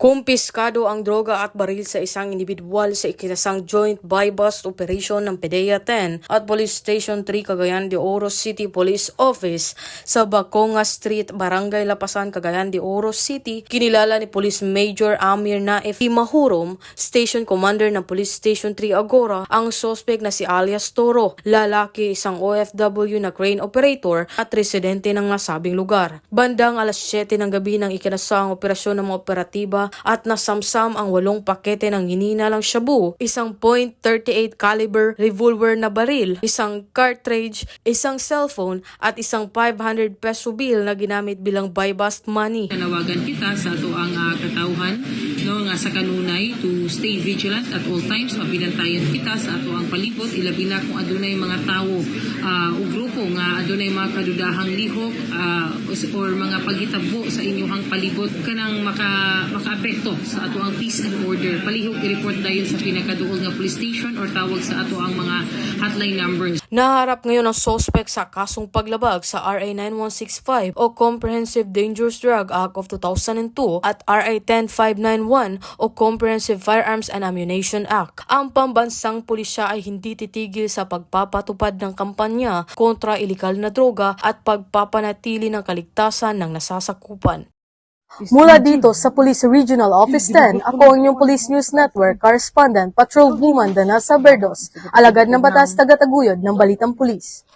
Kumpiskado ang droga at baril sa isang individual sa ikinasang joint buy-bust operation ng PDEA 10 at Police Station 3 Cagayan de Oro City Police Office sa Baconga Street, Barangay Lapasan, Cagayan de Oro City. Kinilala ni Police Major Amir Naif Mahurom, Station Commander ng Police Station 3 Agora, ang sospek na si alias Toro, lalaki isang OFW na crane operator at residente ng nasabing lugar. Bandang alas 7 ng gabi ng ikinasang operasyon ng mga operatiba at nasamsam ang walong pakete ng hininalang shabu, isang .38 caliber revolver na baril, isang cartridge, isang cellphone at isang 500 peso bill na ginamit bilang buy-bust money. Nanawagan kita sa ato ang ah, katauhan nga sa kanunay to stay vigilant at all times. Mabinantayan kita sa ato ang palibot. Ilabi na kung adunay mga tawo ah, o grupo nga adunay mga kadudahang lihok ah, or mga paghitabo sa inyong palibot kanang maka makaapekto sa ato ang peace and order. Palihog i-report dayon sa pinakaduol nga police station or tawag sa ato ang mga hotline numbers. Naharap ngayon ang sospek sa kasong paglabag sa RA 9165 o Comprehensive Dangerous Drug Act of 2002 at RA 10591 o Comprehensive Firearms and Ammunition Act. Ang pambansang pulisya ay hindi titigil sa pagpapatupad ng kampanya kontra ilikal na droga at pagpapanatili ng kaligtasan ng nasasakupan. Mula dito sa Police Regional Office 10, ako ang inyong Police News Network Correspondent Patrol Woman Danasa Berdos, alagad ng batas tagataguyod ng Balitang Pulis.